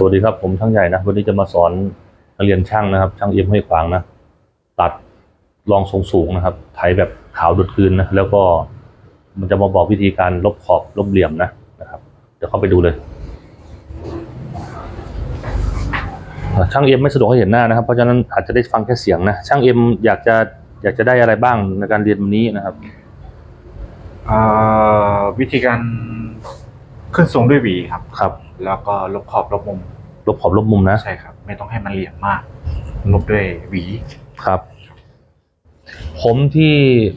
สวัสดีครับผมช่างใหญ่นะวันนี้จะมาสอนนักเรียนช่างนะครับ ช่างเอ็มให้ขวางนะตัดรองทรงสูงนะครับไถแบบขาวดุดคืนนะแล้วก็มันจะมาบอกวิธีการลบขอบลบเหลี่ยมนะนะครับเดี๋ยวเข้าไปดูเลย ช่างเอ็มไม่สะดวกให้เห็นหน้านะครับ เพราะฉะนั้นอาจจะได้ฟังแค่เสียงนะช่างเอ็มอยากจะอยากจะได้อะไรบ้างในการเรียนวันนี้นะครับวิธีการ ขึ้นทรงด้วยหวีครับ ครับแล้วก็ลบขอบลบมุมลบขอบลบมุมนะใช่ครับ ไม่ต้องให้มันเหลี่ยมมากลบด้วยหวีครับ ผมที่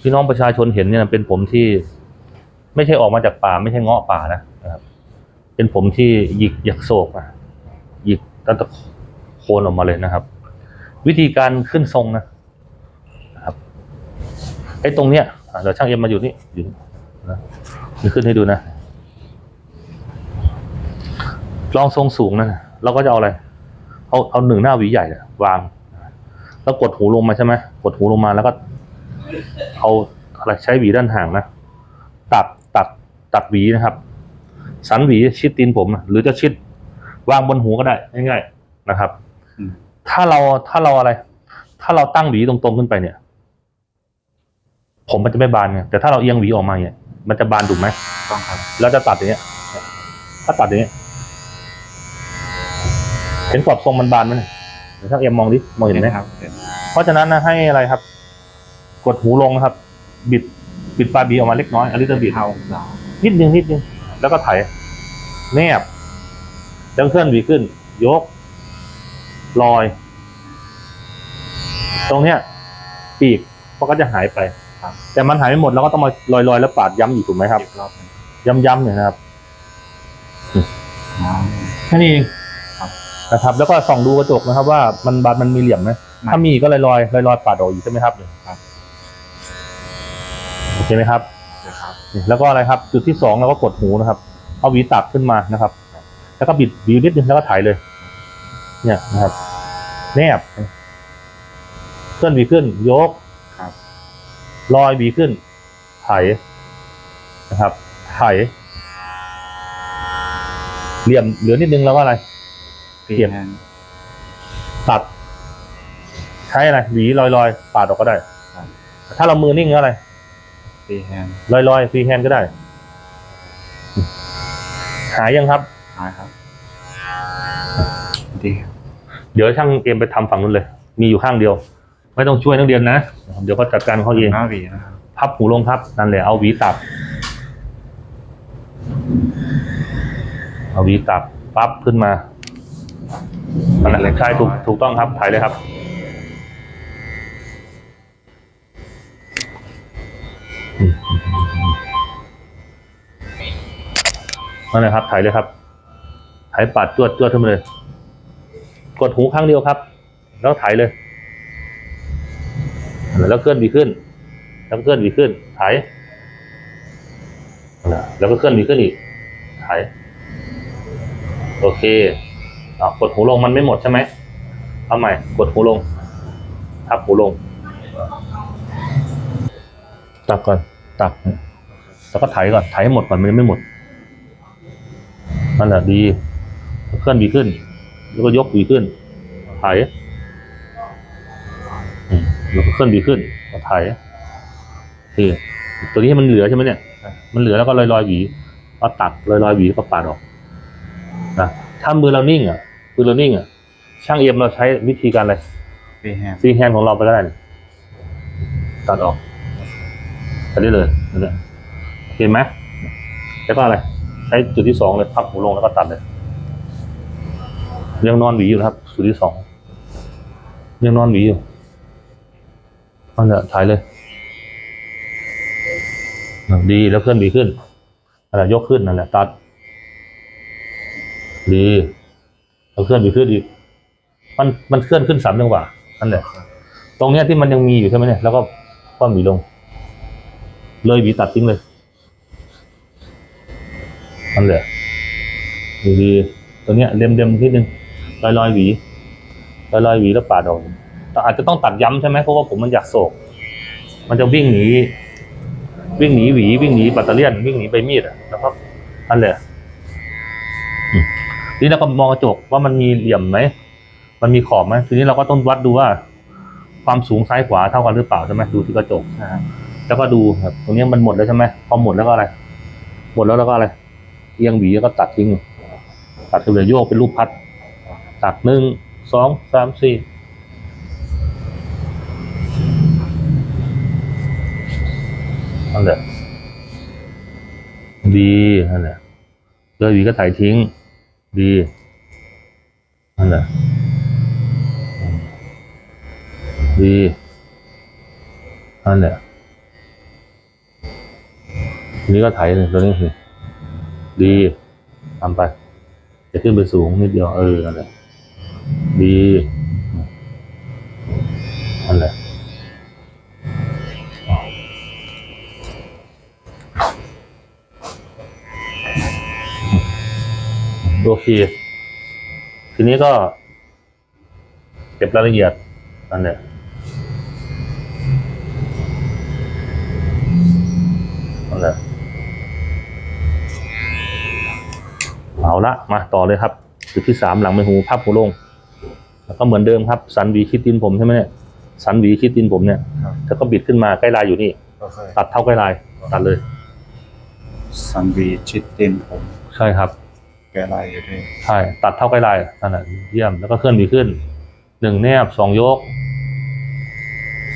พี่น้องประชาชนเห็นเนี่ยเป็นผมที่ ไม่ใช่ออกมาจากป่า ไม่ใช่เงาะป่านะนะครับ เป็นผมที่หยิกหยักโศกอะหยิกตั้งแต่โคนออกมาเลยนะครับ วิธีการขึ้นทรงนะนะครับไอ้ตรงเนี้ยอะเดี๋ยวช่างเอ็มมาอยู่นี่อยู่นี่นะนี่ขึ้นให้ดูนะ ลองทรงสูงนะเราก็จะเอาอะไร เอาเอาหนึ่งหน้าหวีใหญ่เนี่ยวาง แล้วกดหูลงมาใช่ไหมกดหูลงมาแล้วก็ เอาอะไรใช้หวีด้านห่างนะตัดตัดตัดหวีนะครับ สันหวีชิดตีนผมนะหรือจะชิดวางบนหูก็ได้ง่ายๆนะครับ ถ้าเราถ้าเราอะไร ถ้าเราตั้งหวีตรงๆขึ้นไปเนี่ย ผมมันจะไม่บานไงแต่ถ้าเราเอียงหวีออกมาเนี่ยมันจะบานถูกไหมต้องครับเราจะตัดอย่างเงี้ย ถ้าตัดอย่างเงี้ย เห็นกรอบทรงมันบานไหมเนี่ยเดี๋ยวช่างเอ็มมองดิมองเห็นไหมครับเห็นเพราะฉะนั้นนะให้อะไรครับ กดหูลงนะครับ บิดบิดปลายบีออกมาเล็กน้อยอันนี้จะบิดเท่าองศานิดนึงนิดนึงแล้วก็ไถแนบแล้วเคลื่อนหวีขึ้น ยก ลอย ตรงเนี้ยปีกมันก็จะหายไปครับแต่มันหายไม่หมดเราก็ต้องมาลอยๆแล้วปาดย้ำอยู่ถูกไหมครับอีกรอบหนึงย้ำๆเนี่ยนะครับอ๋อแค่นี้เองครับ นะครับ แล้วก็ส่องดูกระจกนะครับ ว่ามันบานมันมีเหลี่ยมไหมไม่ถ้ามีก็ลอยลอยลอยลอยๆปาดออกอยู่ใช่ไหมครับครับโอเคไหมครับเดี๋ยวครับนี่แล้วก็อะไรครับ จุดที่สองเราก็กดหูนะครับ เอาหวีตักขึ้นมานะครับ แล้วก็บิดหวีนิดนึงแล้วก็ถ่ายเลย เนี่ยนะครับ แนบเคลื่อนหวีขึ้น ยกครับลอยหวีขึ้นไถนะครับไถเหลี่ยมเหลือนิดนึงแล้วก็อะไรฟรี เปลี่ยนแฮนด์ตัด ใช้อะไรหวีลอยลอยๆปาดออกก็ได้ครับถ้าเรามือนิ่งก็อะไรฟรีแฮนด์ลอยลอยฟรีแฮนด์ก็ได้ หายยังครับ หายครับ ดีครับเดี๋ยวช่างเอ็มไปทำฝั่งนู้นเลย มีอยู่ข้างเดียว ไม่ต้องช่วยนักเรียนนะ เดี๋ยวก็จัดการเขาเองหน้าหวีนะครับพับหูลงครับ นั่นแหละเอาหวีตัด เอาหวีตัดปั๊บขึ้นมา นั่นแหละใช่ถูกถูกต้องครับถ่ายเลยครับนั่นแหละครับถ่ายเลยครับถ่ายปัดจวดจวดขึ้นมาเลย กดหูข้างเดียวครับ แล้วถ่ายเลย แล้วเคลื่อนดีขึ้น แล้วเคลื่อนดีขึ้นถ่ายแล้วก็เคลื่อนดีขึ้นอีกถ่ายโอเค อะกดหูลงมันไม่หมดใช่ไหมเอาใหม่ กดหูลง ทับหูลง ตักก่อน ตัก แล้วก็ไถก่อน ไถให้หมดก่อนมันยังไม่หมด นั่นแหละดี เคลื่อนดีขึ้น แล้วก็ยกดีขึ้น ไถแล้วก็เคลื่อนดีขึ้นก็ไถโอตัวนี้มันเหลือใช่ไหมเนี่ย มันเหลือแล้วก็ลอยลอยหวี ก็ตัดลอยลอยหวีก็ปาดออก นะ ถ้ามือเรานิ่งอะมือเรานิ่งอะช่างเอ็มเราใช้วิธีการอะไรฟรีแฮนด์ฟรีแฮนด์ของเราไปก็ได้นี่ตัดออกตัดได้เลยนั่นแหละเห็นไหมแล้วก็อะไร ใช้จุดที่สองเลยพับหูลงแล้วก็ตัดเลยยังนอนหวีอยู่นะครับจุดที่สองยังนอนหวีอยู่นั่นแหละถ่ายเลยอะดีแล้วเคลื่อนดีขึ้นนั่นแหละยกขึ้นนั่นแหละตัด ดีแล้วเคลื่อนดีขึ้นอีก มันมันเคลื่อนขึ้นสามจังหวะนั่นแหละตรงเนี้ยที่มันยังมีอยู่ใช่ไหมเนี่ยแล้วก็คว่ำหวีลง เลยหวีตัดทิ้งเลยนั่นแหละดีๆตัวเนี้ยเล็มเล็มนิดนึงลอยลอยหวีลอยลอยหวีแล้วปาดออกแต่อาจจะต้องตัดย้ำใช่ไหมเพราะว่าผมมันอยากโศก มันจะวิ่งหนีวิ่งหนีหวีวิ่งหนีแบตเตอเรี่ยนวิ่งหนีใบมีดอะแล้วก็นั่นแหละ ทีนี้เราก็มองกระจกว่ามันมีเหลี่ยมไหมมันมีขอบไหมทีนี้เราก็ต้องวัดดูว่า ความสูงซ้ายขวาเท่ากันหรือเปล่าใช่ไหมดูที่กระจกนะครับแล้วก็ดูครับ ตรงนี้มันหมดแล้วใช่ไหมพอหมดแล้วก็อะไร หมดแล้วแล้วก็อะไรเอียงหวีแล้วก็ตัดทิ้งตัดเหลือโยกเป็นรูปพัด ตัดหนึ่งสองสามสี่นั่นแหละดีนั่นแหละเลยหวีก็ถ่ายทิ้ง ดีนั่นแหละดีนั่นแหละทีนี้ก็ไถเลยตัวนี้สิดีทำไป จะขึ้นไปสูงนิดเดียวเออนั่นแหละดี โอเค ทีนี้ก็ เก็บรายละเอียดนั่นแหละนั่นแหละเอาละมาต่อเลยครับจุดที่สามหลังใบหูพับหูลง แล้วก็เหมือนเดิมครับ สันหวีคิดดินผมใช่ไหมเนี่ยสันหวีคิดดินผมเนี่ยครับแล้วก็บิดขึ้นมาใกล้ลายอยู่นี่โอเคตัดเท่าใกล้ลาย ตัดเลยซันวีชิดตินผม ใช่ครับ แกลายอยู่ด้วยใช่ ตัดเท่าใกล้ลายนั่นแหละเยี่ยมแล้วก็เคลื่อนหวีขึ้นหนึ่งแนบสองยก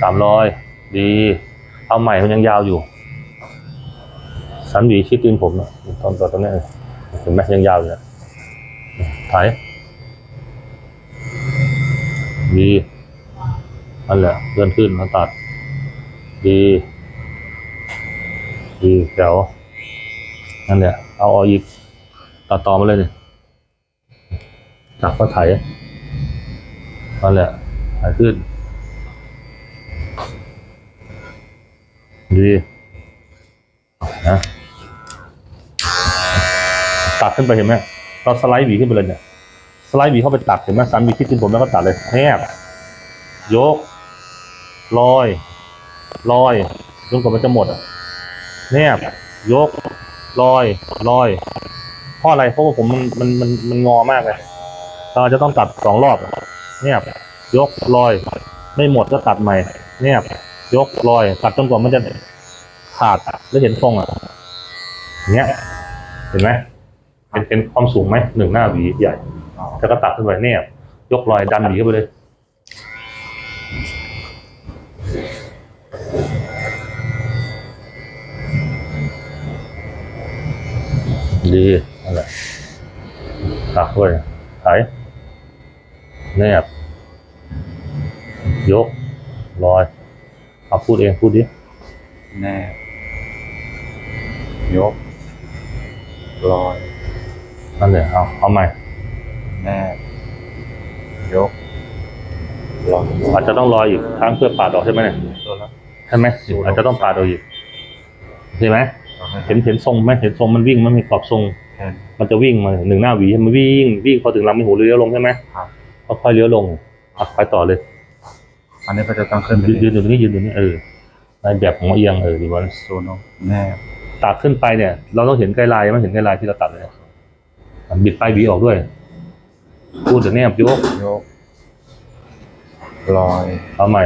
สามร้อยดี เอาใหม่มันยังยาวอยู่ สันหวีคิดดินผมนะตอนตอนตรงนี้เห็นไหมยังยาวอยู่นะถ่ายดีนั่นแหละเลื่อนขึ้นมาตัด ดี ดีแถวนั่นแหละเอาออกอีก ตัดต่อมาเลยนี่ตักก็ไถนั่นแหละไถขึ้น ดีนะตัดขึ้นไปเห็นไหมเราสไลด์หวีขึ้นไปเลยเนี่ย สไลด์หวีเข้าไปตัดเห็นไหมสันหวีคิดขึ้นผมแล้วก็ตัดเลยแนบยก ลอย ลอยจนกว่ามันจะหมดอะแนบยก ลอย ลอย ราะอะไรเพราะว่าผมมันมันมันมันงอมากเลยเราอาจะต้องตัดสองรอบอะแนบยกลอย ไม่หมดก็ตัดใหม่แนบยยกลอย ตัดจนกว่ามันจะขาดแล้วเห็นทรงอะเนี้ยเห็นไหมเป็นเป็นความสูงไหมหนึ่งหน้าหวีใหญ่แล้วก็ตัดขึ้นไปเนี่ยยกรอยดันหวีเข้าไปเลยดี ตักด้วยไถแนบ ยกรอย เอาพูดเองพูดดิ แนบ ยก ลอย นั่นเลยเอาเอาใหม่ แนบ ยก ลอยอาจจะต้องรออีกครั้งเพื่อปาดออกใช่ไหมเนี่ยตัวละใช่ไหมอาจจะต้องปาดออกอีกใช่ไหมโอเคเห็นเห็นทรงไหมเห็นทรงมันวิ่งมันมีกรอบทรงเห็น มันจะวิ่งมาหนึ่งหน้าหวีมันวิ่งวิ่งพอถึงลำมีหูเลี้ยวลงใช่ไหมครับก็ค่อยเลี้ยวลงอะไปต่อเลย อันนี้ก็จะต้องขึ้นไปยืนยืนอยู่ตรงนี้ยืนอยู่ตรงนี้เออในแบบของเอียงเออดีวะโซโนแนบตัดขึ้นไปเนี่ย เราต้องเห็นไกลลายมันเห็นไกลลายที่เราตัดเลยมันบิดปลายหวีออกด้วยพูดถึงแนบยกยกลอยเอาใหม่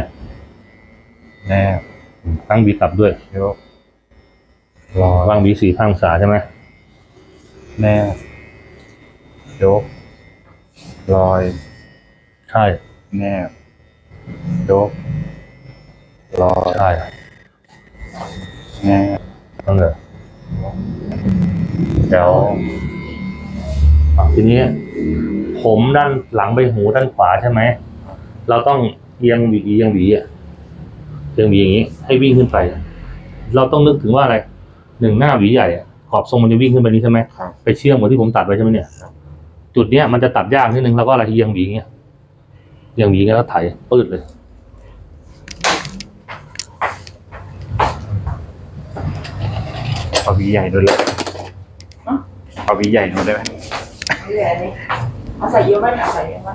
แนบตั้งหวีกลับด้วยยกลอยวางหวีสี่ข้างองศาใช่ไหม แนบยกลอยใช่แนบยกลอยใช่แนบนั่นเลยเดี๋ยวอะทีนี้ ผมด้านหลังใบหูด้านขวาใช่ไหม เราต้องเอียงหวีเอียงหวีอะเอียงหวีอย่างนี้ ให้วิ่งขึ้นไป เราต้องนึกถึงว่าอะไร หนึ่งหน้าหวีใหญ่อะ ขอบทรงมันจะวิ่งขึ้นไปนี้ใช่ไหมครับไปเชื่อมกับที่ผมตัดไว้ใช่ไหมเนี่ยครับจุดเนี้ยมันจะตัดยากนิดนึงเราก็อะไรเอียงหวีอย่างเงี้ยเอียงหวีอย่างเงี้ยแล้วไถปืดเลยเอาวีใหญ่ด้วยเลยเอาวีใหญ่ด้วยได้ไหมนี่เลยอันนี้เอาใส่เยอะไหมเอาใส่เยอะไหม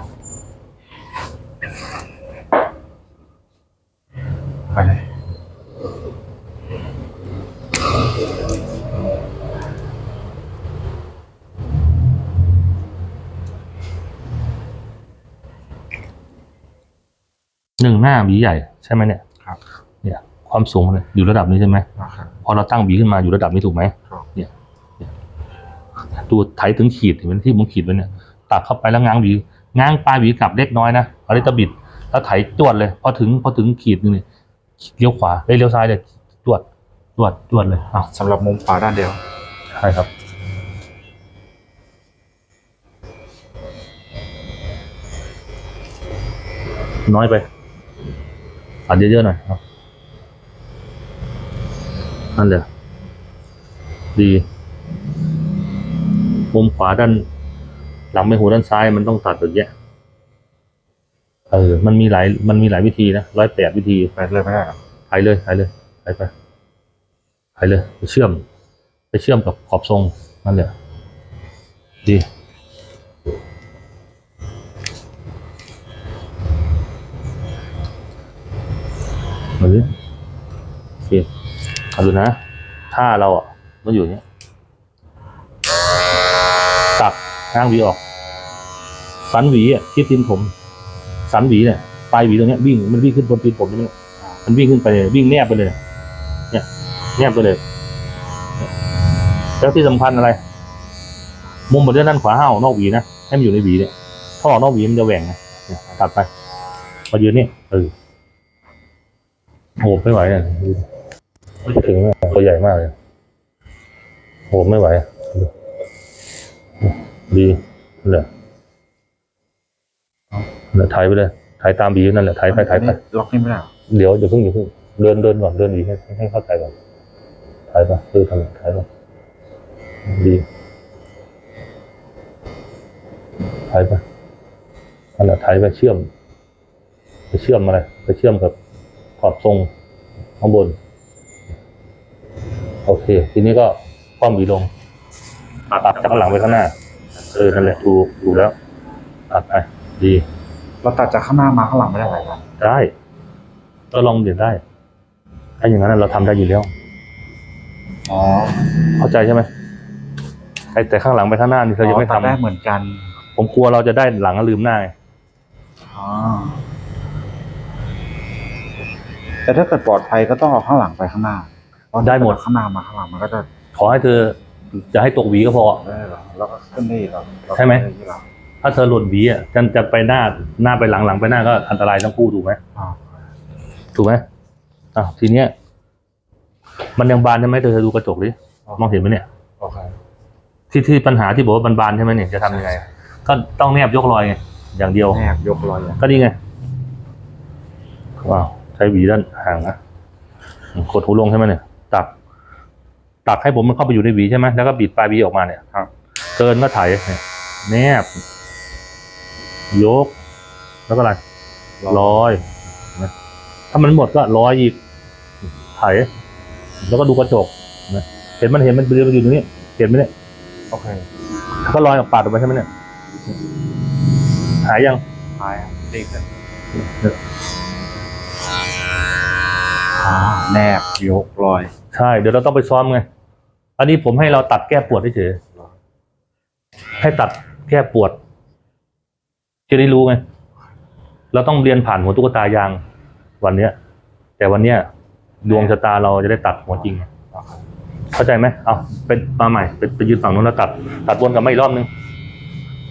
หนึ่งหน้าหวีใหญ่ใช่ไหมเนี่ยครับ เนี่ย ความสูงมันเนี่ยอยู่ระดับนี้ใช่ไหมนะครับ พอเราตั้งหวีขึ้นมาอยู่ระดับนี้ถูกไหมครับ เนี่ยเนี่ยดูไถถึงขีดเห็นไหมที่ผมขีดไว้เนี่ยตักเข้าไปแล้วง้างหวีง้างปลายหวีกลับเล็กน้อยนะเอาได้ตะบิด แล้วไถจวดเลย พอถึงพอถึงขีดนึงเนี่ยเลี้ยวขวาเอ้ยเลี้ยวซ้ายเลยจวดจวดจวดเลยอ้าวสำหรับมุมขวาด้านเดียว ใช่ครับ น้อยไป อัดเยอะๆหน่อยครับนั่นแหละดีมุมขวาด้าน หลังไม่หูด้านซ้ายมันต้องตัดแบบเนี้ยเออ มันมีหลาย มันมีหลายวิธีนะร้อยแปดวิธีไปเลยไม่ได้หรอไปเลยไปเลยไปไปไปเลยไปเชื่อม ไปเชื่อมกับขอบทรงนั่นแหละดีมาดิโอ เคเอาดูนะถ้าเราอะมันอยู่เนี้ยตักง้างหวีออก สันหวีอะที่ตีนผม สันหวีเนี่ยปลายหวีตรงเนี้ยวิ่งมันวิ่งขึ้นบนตีนผมใช่ไหมเนี่ยมันวิ่งขึ้นไปเลยวิ่งแนบไปเลย เนี่ยแนบไปเลยแล้วที่สำคัญอะไร มุมบนด้านขวาห้าออกนอกหวีนะให้มันอยู่ในหวีเนี่ยถ้าออกนอกหวีมันจะแหว่งนะตัดไปพอยืนนี่เออ โหไม่ไหวอะไม่ถึงอะตัวใหญ่มากเลยโหไม่ไหวอะดีนั่นแหละนั่นแหละถ่ายไปเลยถ่ายตามหวีนั่นแหละถ่ายไปถ่ายไปล็อกนี่ไม่ได้หรอเดี๋ยวอย่าเพิ่งอย่าเพิ่งเดินเดินก่อนเดินดีให้ให้เข้าใจก่อนถ่ายปะเออทำถ่ายปะดีถ่ายปะอันนั้นถ่ายไปเชื่อม ไปเชื่อมอะไรไปเชื่อมกับ ขอบทรงข้างบน โอเค ทีนี้ก็คว่ำหวีลงตัดจากข้างหลังไปข้างหน้า เออนั่นแหละถูกถูกแล้ว ตัดไปดี เราตัดจากข้างหน้ามาข้างหลังไม่ได้หรอได้ก็ลองเปลี่ยนได้ ถ้าอย่างนั้นเราทำได้อยู่แล้ว อ๋อ เข้าใจใช่ไหมไอ้แต่ข้างหลังไปข้างหน้านี่เรายังไม่ตัดทำได้เหมือนกัน ผมกลัวเราจะได้หลังแล้วลืมหน้าไงอ๋อ แต่ถ้าเกิดปลอดภัยก็ต้องเอาข้างหลังไปข้างหน้าเพราะถ้าเกิข้างหน้ามาข้างหลังมันก็จะขอให้เธอจะให้ตกหวีก็พอ ได้หรอแล้วก็ขึ้นได้หรอใช่ไหมด้หรอถ้าเธอหล่นหวีอะจะจะไปหน้าหน้าไปหลังหลังไปหน้าก็อันตรายทั้งคู่ถูกไหมอ๋อถูกไหมอะทีเนี้ย มันยังบานใช่ไหมเธอเธอดูกระจกดิมองเห็นไหมเนี่ย โอเคที่ที่ปัญหาที่บอกว่าบานๆใช่ไหมเนี่ยจะทำยังไง ก็ต้องแนบยกรอยไงอย่างเดียว แนบยกรอยอย่างก็นี่ไงว้าว ใช้หวีด้านห่างนะกดหูลงใช่ไหมเนี่ย ตัก ตักให้ผมมันเข้าไปอยู่ในหวีใช่ไหมแล้วก็บิดปลายหวีออกมาเนี่ยครับเกินก็ไถเนี่ยแนบ ยก แล้วก็อะไรร้อยนะถ้ามันหมดก็ร้อยอีกไถแล้วก็ดูกระจกนะเห็นมันเห็นมันเรือมันอยู่ตรงนี้เห็นไหมเนี่ยโอเคก็ลอยออกปาดออกไปใช่ไหมเนี่ยหายยังหายอะดีขึ้น อ๋อแนบยกรอย ใช่ เดี๋ยวเราต้องไปซ้อมไง อันนี้ผมให้เราตัดแก้ปวดเฉยให้ตัดแก้ปวด จะได้รู้ไง เราต้องเรียนผ่านหัวตุ๊กตายางวันเนี้ย แต่วันเนี้ยดวงชะตาเราจะได้ตัดหัวจริง เข้าใจไหมเอาเป็นมาใหม่ไปไปยืนฝั่งนู้นแล้วตัด ตัดวนกลับมาอีกรอบนึง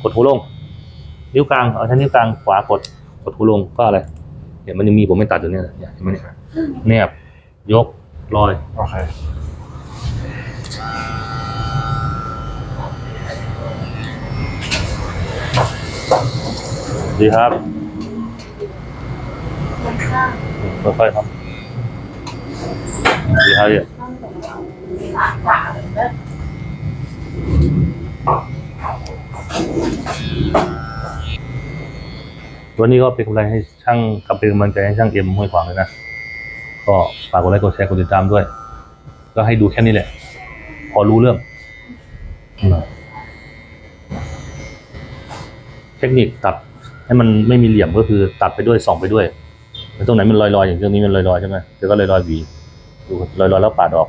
กดหูลง นิ้วกลางเอาใช้นิ้วกลางขวากด กดหูลงก็อะไรเนี่ยมันยังมีผมไม่ตัดอยู่เนี่ยเนี่ยเห็นไหมเนี่ย แนบยกลอย โอเค ดีครับมันข้างค่อยๆครับ ดีครับเนี่ยข้างตรงเราสามสามเลยนะวันนี้ก็เป็นกำลังให้ช่างกับเป็นกำลังใจให้ช่างเอ็มห้วยขวางเลยนะ ก็ฝากกดไลค์กดแชร์กดติดตามด้วย ก็ให้ดูแค่นี้แหละ พอรู้เรื่อง เทคนิคตัดให้มันไม่มีเหลี่ยมก็คือตัดไปด้วยส่องไปด้วยตรงไหนมันลอยๆอย่างตรงนี้มันลอยๆใช่ไหมเดี๋ยวก็ลอยๆหวีดูลอยๆแล้วปาดออก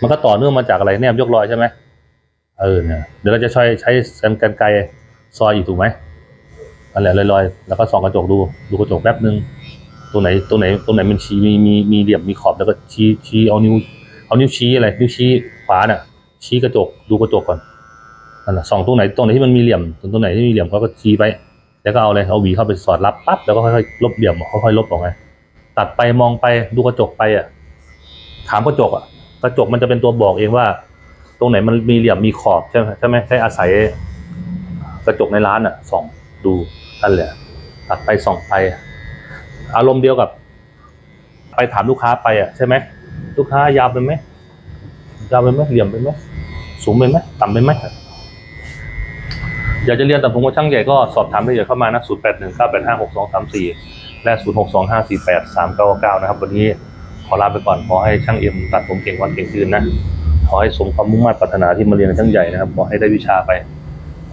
มันก็ต่อเนื่องมาจากอะไรแนบยกรอยใช่ไหมเออเนี่ยเดี๋ยวเราจะใช้ใช้กันไกรซอยอีกถูกไหมนั่นแหละลอยๆแล้วก็ส่องกระจกดูดูกระจกแป๊บนึง ตัวไหนตัวไหนตัวไหนมันชี้มีมีมีเหลี่ยมมีขอบแล้วก็ชี้ชี้เอานิ้วเอานิ้วชี้อะไรนิ้วชี้ขวาน่ะ ชี้กระจกดูกระจกก่อนนั่นแหละส่องตรงไหนตรงไหนที่มันมีเหลี่ยมตรงไหนที่มีเหลี่ยมเขาก็ชี้ไป แล้วก็เอาอะไรเอาหวีเข้าไปสอดรับปั๊บแล้วก็ค่อยๆลบเหลี่ยมค่อยๆลบออกไงตัดไปมองไปดูกระจกไปอะถามกระจกอะกระจกมันจะเป็นตัวบอกเองว่า ตรงไหนมันมีเหลี่ยมมีขอบใช่ไหมใช่ไหมใช้อาศัยกระจกในร้านอะส่องดูนั่นแหละตัดไปส่องไป อารมณ์เดียวกับ ไปถามลูกค้าไปอะใช่ไหมลูกค้ายาวไปไหมยาวไปไหมเหลี่ยมไปไหมสูงไปไหมต่ำไปไหมอยากจะเรียนตัดผมกับช่างใหญ่ก็สอบถามได้เลยเข้ามานะ 0 8 1 9 8 5 6 2 3 4 และ 0 6 2 5 4 8 3 9 9 นะครับ วันนี้ขอลาไปก่อนขอให้ช่างเอ็มตัดผมเก่งวันเก่งคืนนะ ขอให้สมความมุ่งมั่นปรารถนาที่มาเรียนกับช่างใหญ่นะครับ ขอให้ได้วิชาไป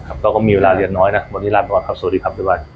ครับเราก็มีเวลาเรียนน้อยนะ วันนี้ลาไปก่อนครับ สวัสดีครับบ๊ายบาย